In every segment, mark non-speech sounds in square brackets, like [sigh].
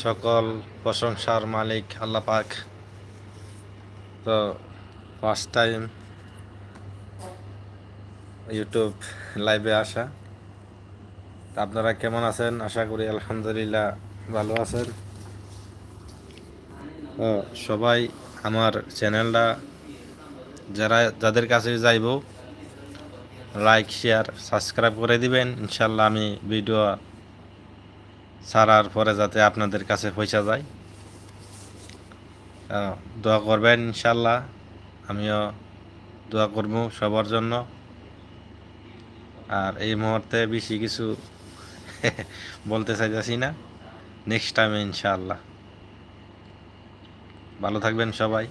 সকল প্রশংসার মালিক আল্লাহ পাক। তো ফার্স্ট টাইম ইউটিউব লাইভে আসা। আপনারা কেমন আছেন? আশা করি আলহামদুলিল্লাহ ভালো আছেন। তো সবাই আমার চ্যানেলটা যারা, যাদের কাছে যাইব লাইক শেয়ার সাবস্ক্রাইব করে দিবেন। ইনশাল্লাহ আমি ভিডিও ছাড়ার পরে যাতে আপনাদের কাছে পৌঁছা যায়। দোয়া করবেন ইনশাল্লাহ আমিও দোয়া করব সবার জন্য। আর এই মুহূর্তে বেশি কিছু [laughs] বলতে চাইতেছি না। নেক্সট টাইমে ইনশাআল্লাহ। ভালো থাকবেন সবাই।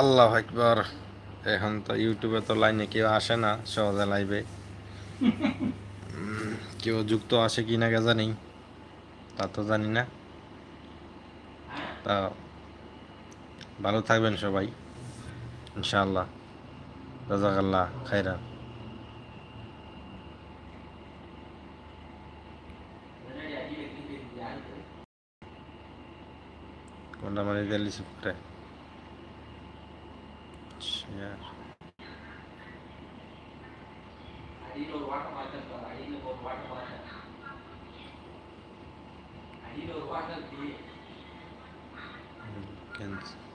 আল্লাহ একবার এখন তো ইউটিউবে তো লাইনে কেউ আসে না সহজে লাইভে। কেউ যুক্ত আসে কি না কে জানি তা তো জানি না। তা ভালো থাকবেন সবাই ইনশাআল্লাহ। রাজাকাল্লাহ খাইরা কোনটা Una manita lì sopra. Share. Cancel.